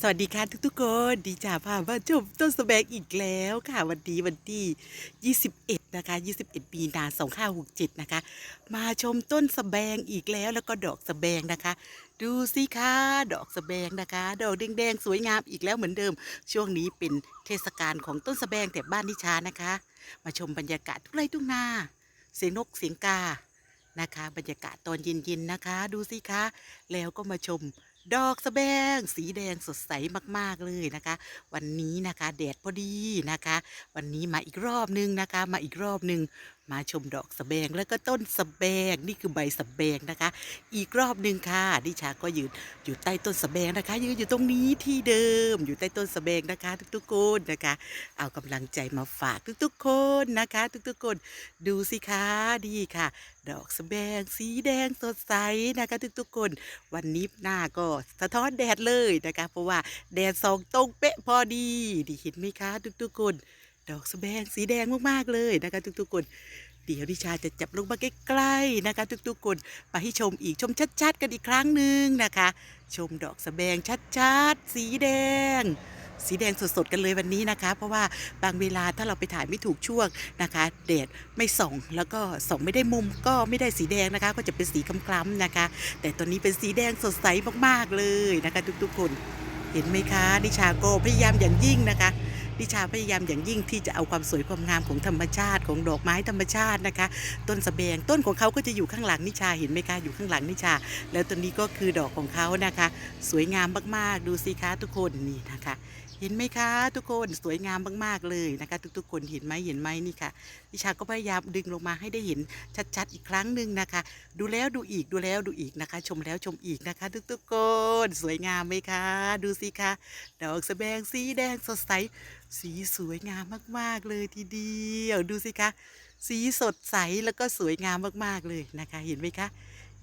สวัสดีค่ะทุกๆคนดีจ่าพามาชมต้นสะแบงอีกแล้วค่ะ วันนี้วันที่ 21 นะคะ 21มีนา2567 นะคะ มาชมต้นสะแบงอีกแล้วแล้วก็ดอกสะแบงนะคะ ดูสิคะดอกสะแบงนะคะ ดอกแดงๆสวยงามอีกแล้วเหมือนเดิม ช่วงนี้เป็นเทศกาลของต้นสะแบงแถบบ้านนิชานะคะ มาชมบรรยากาศทุกไร่ทุกนาเสียงนกเสียงกานะคะ บรรยากาศตอนเย็นๆนะคะ ดูสิคะแล้วก็มาชม ดอกสะแบง สีแดงสดใสมากๆเลยนะคะ วันนี้นะคะแดดพอดีนะคะ วันนี้มาอีกรอบนึงนะคะ มาอีกรอบนึง มาชมดอกสะแบงแล้วก็ต้นสะแบงนี่คือใบสะแบงนะคะ อีกรอบหนึ่งค่ะดิชาก็ยืนอยู่ใต้ต้นสะแบงนะคะยืนอยู่ตรงนี้ที่เดิม อยู่ใต้ต้นสะแบงนะคะ ทุกๆคนนะคะ เอากำลังใจมาฝากทุกๆคนนะคะ ทุกๆคนดูสิคะดีค่ะ ดอกสะแบงสีแดงสดใสนะคะ ทุกๆคน วันนี้หน้าก็สะท้อนแดดเลยนะคะ เพราะว่าแดดสองตรงเป๊ะพอดีดีเห็นไหมคะ ทุกๆคน ดอกสแบงสีแดงมากๆเลยนะคะทุกๆคนเดี๋ยวดิชาจะจับลงมาใกล้ๆนะคะ ทุกๆคนมาให้ชมอีกชมชัดๆ กันอีกครั้งหนึ่งนะคะ ชมดอกสแบงชัดๆ สีแดง สีแดงสดๆกันเลยวันนี้นะคะ เพราะว่าบางเวลาถ้าเราไปถ่ายไม่ถูกช่วงนะคะแดดไม่ส่องแล้วก็ส่องไม่ได้มุมก็ไม่ได้สีแดงนะคะ ก็จะเป็นสีคล้ำๆนะคะ แต่ตอนนี้เป็นสีแดงสดใสมากๆเลยนะคะ ทุกๆคน เห็นไหมคะนิชาก็พยายามอย่างยิ่งนะคะ นิชาพยายามอย่างยิ่งที่จะเอาความสวยความงามของธรรมชาติของดอกไม้ธรรมชาตินะคะ ต้นสะแบงต้นของเขาก็จะอยู่ข้างหลังนิชาเห็นไหมคะอยู่ข้างหลังนิชา แล้วตัวนี้ก็คือดอกของเขานะคะ สวยงามมากๆ ดูสิคะทุกคนนี่นะคะเห็นไหมคะทุกคนสวยงามมากๆเลยนะคะ ทุกๆ คนเห็นไหมเห็นไหมนี่ค่ะนิชาก็พยายามดึงลงมาให้ได้เห็นชัดๆอีกครั้งหนึ่งนะคะ ดูแล้วดูอีกดูแล้วดูอีกนะคะ ชมแล้วชมอีกนะคะ ทุกๆคนสวยงามไหมคะ ดูสิคะดอกสะแบงสีแดงสดใสสีสวยงามมากๆเลยทีเดียวดูสิคะสีสดใสแล้วก็สวยงามมากๆเลยนะคะ เห็นไหมคะ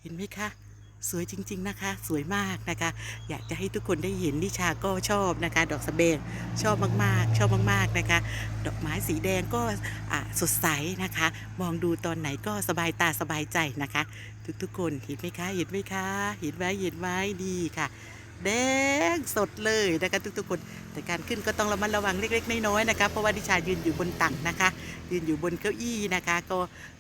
เห็นไหมคะ สวยจริง ๆนะคะ สวยมากนะคะ อยากจะให้ทุกคนได้เห็นนิชาก็ชอบนะคะ ดอกสะเบงชอบมากๆ ชอบมากๆนะคะ ดอกไม้สีแดงก็สดใสนะคะ มองดูตอนไหนก็สบายตาสบายใจนะคะ ทุกๆคนเห็นไหมคะ เห็นไหมคะ เห็นไหมเห็นไหมดีค่ะแดง สดเลยนะคะทุกๆคนแต่การขึ้นก็ต้องระมัดระวังเล็ก ๆ น้อยๆนะคะเพราะว่าดิชายืนอยู่บนตักนะคะ ยืนอยู่บนเก้าอี้นะคะ ก็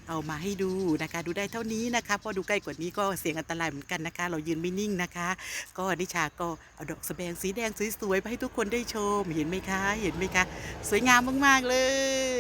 เอามาให้ดูนะคะ ดูได้เท่านี้นะคะเพราะดูใกล้กว่านี้ก็เสี่ยงอันตรายเหมือนกันนะคะ เรายืนไม่นิ่งนะคะ ก็ดิชาก็เอาดอกสะแบงสีแดงสวยๆไปให้ทุกคนได้ชม เห็นไหมคะ เห็นไหมคะ สวยงามมากๆเลย